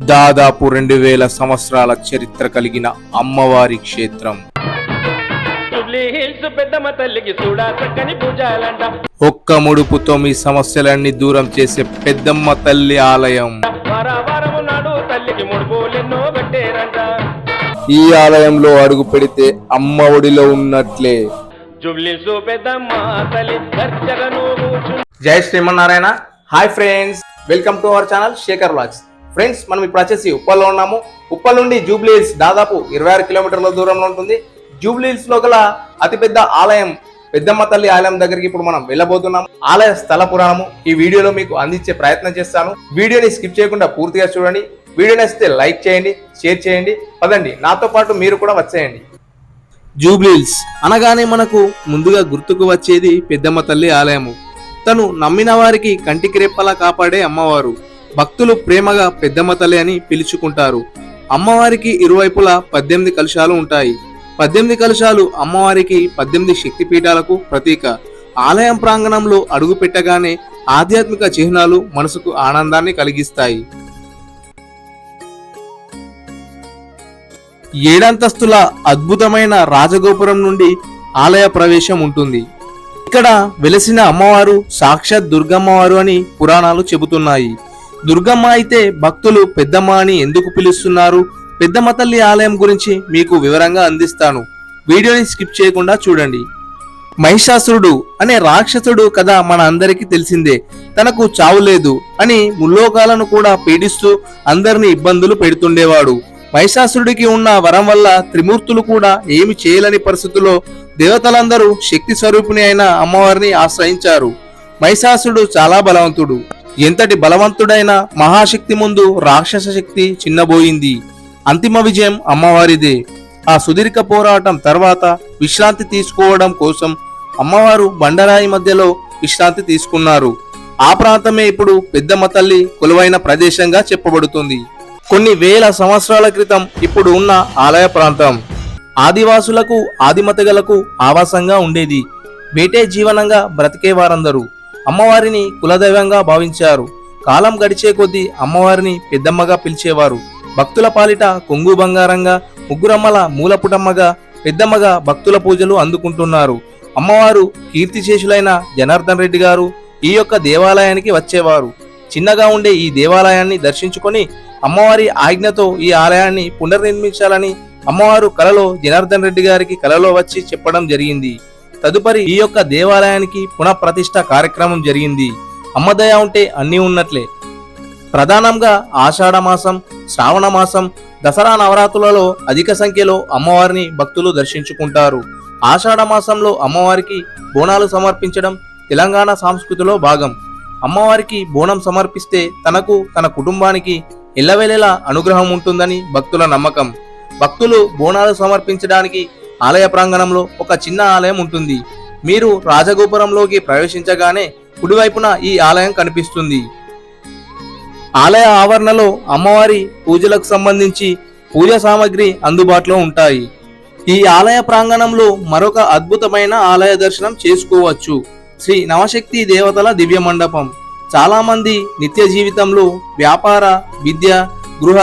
దాదాపు రెండు వేల సంవత్సరాల చరిత్ర కలిగిన అమ్మవారి క్షేత్రం. ఒక్క ముడుపుతో మీ సమస్యలన్నీ దూరం చేసే పెద్దమ్మ తల్లి ఆలయం. ఈ ఆలయంలో అడుగు పెడితే అమ్మ ఒడిలో ఉన్నట్లే. జై Srimannarayana. Hi friends welcome to our channel Shekar vlogs friends మనం ఇప్పుడు వచ్చేసి ఉప్పల్లో ఉన్నాము. ఉప్పల్ నుండి జూబ్లీ హిల్స్ దాదాపు ఇరవై ఆరు కిలోమీటర్ల దూరంలో ఉంటుంది. జూబ్లీ హిల్స్లో గల అతిపెద్ద ఆలయం పెద్దమ్మ తల్లి ఆలయం దగ్గరికి ఇప్పుడు మనం వెళ్ళబోతున్నాం ఆలయ స్థల పురాణము ఈ వీడియోలో మీకు అందించే ప్రయత్నం చేస్తాను. వీడియోని స్కిప్ చేయకుండా పూర్తిగా చూడండి. వీడియో నచ్చితే లైక్ చేయండి షేర్ చేయండి. పదండి నాతో పాటు మీరు కూడా వచ్చేయండి. జూబ్లీల్స్ అనగానే మనకు ముందుగా గుర్తుకు వచ్చేది పెద్దమ్మ తల్లి ఆలయము. తను నమ్మిన వారికి కంటికి రెప్పలా కాపాడే అమ్మవారు. భక్తులు ప్రేమగా పెద్దమ్మ తల్లి అని పిలుచుకుంటారు. అమ్మవారికి ఇరువైపులా పద్దెనిమిది కలశాలు ఉంటాయి. పద్దెనిమిది కలశాలు అమ్మవారికి పద్దెనిమిది శక్తిపీఠాలకు ప్రతీక. ఆలయం ప్రాంగణంలో అడుగు పెట్టగానే ఆధ్యాత్మిక చిహ్నాలు మనసుకు ఆనందాన్ని కలిగిస్తాయి. ఏడంతస్తుల అద్భుతమైన రాజగోపురం నుండి ఆలయ ప్రవేశం ఉంటుంది. ఇక్కడ వెలసిన అమ్మవారు సాక్షాత్ దుర్గమ్మవారు అని పురాణాలు చెబుతున్నాయి. దుర్గమ్మ అయితే భక్తులు పెద్దమ్మ అని ఎందుకు పిలుస్తున్నారు? పెద్దమ్మ తల్లి ఆలయం గురించి మీకు వివరంగా అందిస్తాను. వీడియోని స్కిప్ చేయకుండా చూడండి. మహిషాసురుడు అనే రాక్షసుడు కథ మన అందరికీ తెలిసిందే. తనకు చావు లేదు అని ముల్లోకాలను కూడా పీడిస్తూ అందరిని ఇబ్బందులు పెడుతుండేవాడు. మహిషాసురుడికి ఉన్న వరం వల్ల త్రిమూర్తులు కూడా ఏమి చేయలేని పరిస్థితుల్లో దేవతలందరూ శక్తి స్వరూపిణి అయిన అమ్మవారిని ఆశ్రయించారు. మహిషాసురుడు చాలా బలవంతుడు. ఎంతటి బలవంతుడైన మహాశక్తి ముందు రాక్షస శక్తి చిన్నబోయింది. అంతిమ విజయం అమ్మవారిదే. ఆ సుదీర్ఘ పోరాటం తర్వాత విశ్రాంతి తీసుకోవడం కోసం అమ్మవారు బండరాయి మధ్యలో విశ్రాంతి తీసుకున్నారు. ఆ ప్రాంతమే ఇప్పుడు పెద్దమ్మ తల్లి కొలువైన ప్రదేశంగా చెప్పబడుతుంది. కొన్ని వేల సంవత్సరాల క్రితం ఇప్పుడు ఉన్న ఆలయ ప్రాంతం. ఆదివాసులకు ఆదిమతగలకు ఆవాసంగా ఉండేది. వేటే జీవనంగా బ్రతికే వారందరూ అమ్మవారిని కులదైవంగా భావించారు. కాలం గడిచే కొద్దీ అమ్మవారిని పెద్దమ్మగా పిలిచేవారు. భక్తుల పాలిట కొంగు బంగారంగా ముగ్గురమ్మల మూలపుటమ్మగా పెద్దమ్మగా భక్తుల పూజలు అందుకుంటున్నారు. అమ్మవారు కీర్తిశేషులైన జనార్దన్ రెడ్డి గారు ఈ యొక్క దేవాలయానికి వచ్చేవారు. చిన్నగా ఉండే ఈ దేవాలయాన్ని దర్శించుకొని అమ్మవారి ఆజ్ఞతో ఈ ఆలయాన్ని పునర్నిర్మించాలని అమ్మవారు కలలో జనార్దన్ రెడ్డి గారికి కలలో వచ్చి చెప్పడం జరిగింది. తదుపరి ఈ యొక్క దేవాలయానికి పునఃప్రతిష్ఠ కార్యక్రమం జరిగింది. అమ్మదయ ఉంటే అన్నీ ఉన్నట్లే. ప్రధానంగా ఆషాఢ మాసం శ్రావణ మాసం దసరా నవరాత్రులలో అధిక సంఖ్యలో అమ్మవారిని భక్తులు దర్శించుకుంటారు. ఆషాఢ మాసంలో అమ్మవారికి బోనాలు సమర్పించడం తెలంగాణ సంస్కృతిలో భాగం. అమ్మవారికి బోనం సమర్పిస్తే తనకు తన కుటుంబానికి ఎల్లవేళలా అనుగ్రహం ఉంటుందని భక్తుల నమ్మకం. భక్తులు బోనాలు సమర్పించడానికి ఆలయ ప్రాంగణంలో ఒక చిన్న ఆలయం ఉంటుంది. మీరు రాజగోపురంలోకి ప్రవేశించగానే కుడివైపున ఈ ఆలయం కనిపిస్తుంది. ఆలయ ఆవరణలో అమ్మవారి పూజలకు సంబంధించి పూజా సామాగ్రి అందుబాటులో ఉంటాయి. ఈ ఆలయ ప్రాంగణంలో మరొక అద్భుతమైన ఆలయ దర్శనం చేసుకోవచ్చు. శ్రీ నవశక్తి దేవతల దివ్య మండపం. చాలామంది నిత్య జీవితంలో వ్యాపార విద్య గృహ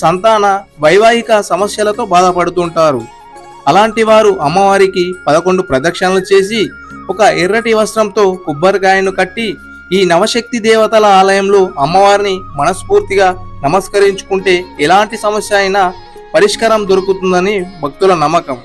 సంతాన వైవాహిక సమస్యలతో బాధపడుతుంటారు. అలాంటి వారు అమ్మవారికి పదకొండు ప్రదక్షిణలు చేసి ఒక ఎర్రటి వస్త్రంతో కొబ్బరికాయను కట్టి ఈ నవశక్తి దేవతల ఆలయంలో అమ్మవారిని మనస్ఫూర్తిగా నమస్కరించుకుంటే ఎలాంటి సమస్య అయినా పరిష్కారం దొరుకుతుందని భక్తుల నమ్మకం.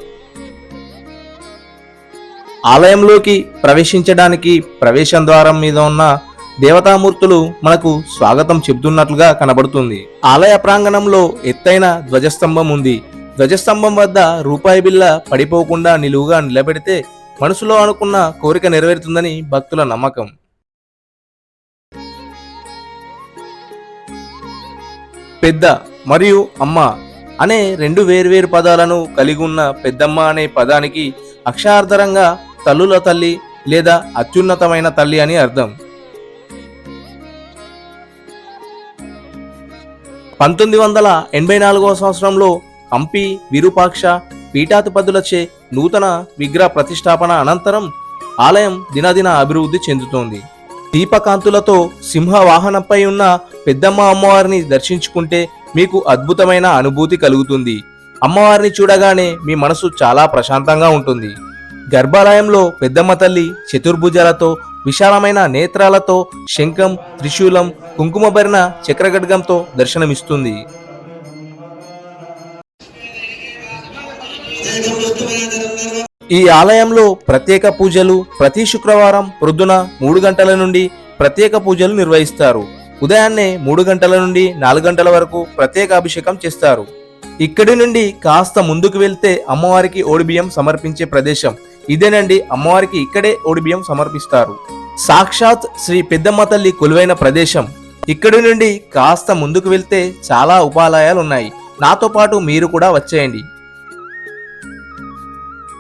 ఆలయంలోకి ప్రవేశించడానికి ప్రవేశం ద్వారం మీద ఉన్న దేవతామూర్తులు మనకు స్వాగతం చెబుతున్నట్లుగా కనబడుతుంది. ఆలయ ప్రాంగణంలో ఎత్తైన ధ్వజస్తంభం ఉంది. ధ్వజస్తంభం వద్ద రూపాయి బిల్ల పడిపోకుండా నిలువుగా నిలబెడితే మనసులో అనుకున్న కోరిక నెరవేరుతుందని భక్తుల నమ్మకం. పెద్ద మరియు అమ్మ అనే రెండు వేర్వేరు పదాలను కలిగి ఉన్న పెద్దమ్మ అనే పదానికి అక్షార్థరంగా తల్లుల తల్లి లేదా అత్యున్నతమైన తల్లి అని అర్థం. పంతొమ్మిది వందల ఎనభై నాలుగవ సంవత్సరంలో హంపి విరూపాక్ష పీఠాధిపతులచే నూతన విగ్రహ ప్రతిష్టాపన అనంతరం ఆలయం దినదిన అభివృద్ధి చెందుతోంది. దీపకాంతులతో సింహ వాహనంపై ఉన్న పెద్దమ్మ అమ్మవారిని దర్శించుకుంటే మీకు అద్భుతమైన అనుభూతి కలుగుతుంది. అమ్మవారిని చూడగానే మీ మనసు చాలా ప్రశాంతంగా ఉంటుంది. గర్భాలయంలో పెద్దమ్మ తల్లి చతుర్భుజాలతో విశాలమైన నేత్రాలతో శంఖం త్రిశూలం కుంకుమభరిన చక్రగడ్గంతో దర్శనమిస్తుంది. ఈ ఆలయంలో ప్రత్యేక పూజలు ప్రతి శుక్రవారం ప్రొద్దున మూడు గంటల నుండి ప్రత్యేక పూజలు నిర్వహిస్తారు. ఉదయాన్నే మూడు గంటల నుండి నాలుగు గంటల వరకు ప్రత్యేక అభిషేకం చేస్తారు. ఇక్కడి నుండి కాస్త ముందుకు వెళ్తే అమ్మవారికి ఓడిబియ్యం సమర్పించే ప్రదేశం. ఇదేనండి అమ్మవారికి ఇక్కడే ఓడిబియ్యం సమర్పిస్తారు. సాక్షాత్ శ్రీ పెద్దమ్మ తల్లి కొలువైన ప్రదేశం. ఇక్కడి నుండి కాస్త ముందుకు వెళ్తే చాలా ఉపాలయాలు ఉన్నాయి నాతో పాటు మీరు కూడా వచ్చేయండి.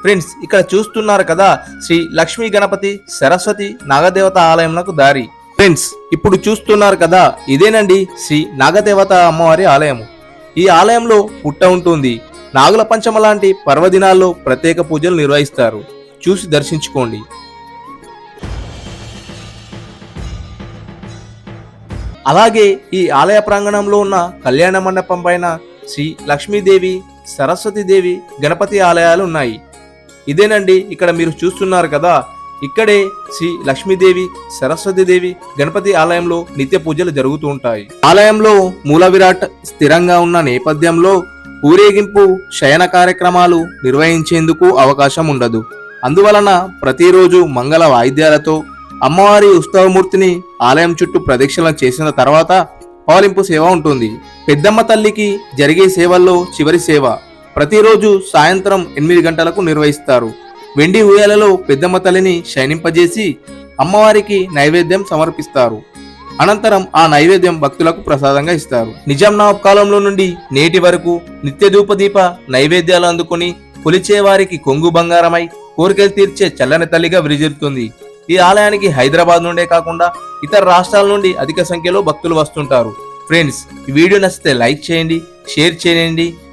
ఫ్రెండ్స్ ఇక్కడ చూస్తున్నారు కదా శ్రీ లక్ష్మీ గణపతి సరస్వతి నాగదేవత ఆలయంకు దారి. ఫ్రెండ్స్ ఇప్పుడు చూస్తున్నారు కదా ఇదేనండి శ్రీ నాగదేవత అమ్మవారి ఆలయము. ఈ ఆలయంలో పుట్ట ఉంటుంది. నాగుల పంచమ లాంటి పర్వదినాల్లో ప్రత్యేక పూజలు నిర్వహిస్తారు. చూసి దర్శించుకోండి. అలాగే ఈ ఆలయ ప్రాంగణంలో ఉన్న కళ్యాణ మండపం పైన శ్రీ లక్ష్మీదేవి సరస్వతీదేవి గణపతి ఆలయాలు ఉన్నాయి. ఇదేనండి ఇక్కడ మీరు చూస్తున్నారు కదా. ఇక్కడే శ్రీ లక్ష్మీదేవి సరస్వతీదేవి గణపతి ఆలయంలో నిత్య పూజలు జరుగుతూ ఉంటాయి. ఆలయంలో మూల విరాట్ స్థిరంగా ఉన్న నేపథ్యంలో ఊరేగింపు శయన కార్యక్రమాలు నిర్వహించేందుకు అవకాశం ఉండదు. అందువలన ప్రతిరోజు మంగళ వాయిద్యాలతో అమ్మవారి ఉత్సవమూర్తిని ఆలయం చుట్టూ ప్రదక్షిణలు చేసిన తర్వాత పాలింపు సేవ ఉంటుంది. పెద్దమ్మ తల్లికి జరిగే సేవల్లో చివరి సేవ ప్రతిరోజు సాయంత్రం ఎనిమిది గంటలకు నిర్వహిస్తారు. వెండి ఊయలలో పెద్దమ్మ తల్లిని శయనింపజేసి అమ్మవారికి నైవేద్యం సమర్పిస్తారు. అనంతరం ఆ నైవేద్యం భక్తులకు ప్రసాదంగా ఇస్తారు. నిజాం నవాబ్ కాలంలో నుండి నేటి వరకు నిత్య ధూపదీప నైవేద్యాలు అందుకుని కొలిచే వారికి కొంగు బంగారమై కోరికలు తీర్చే చల్లని తల్లిగా విరిజిల్లుతుంది. ఈ ఆలయానికి హైదరాబాద్ నుండే కాకుండా ఇతర రాష్ట్రాల నుండి అధిక సంఖ్యలో భక్తులు వస్తుంటారు. ఫ్రెండ్స్ ఈ వీడియో నచ్చితే లైక్ చేయండి షేర్ చేయండి.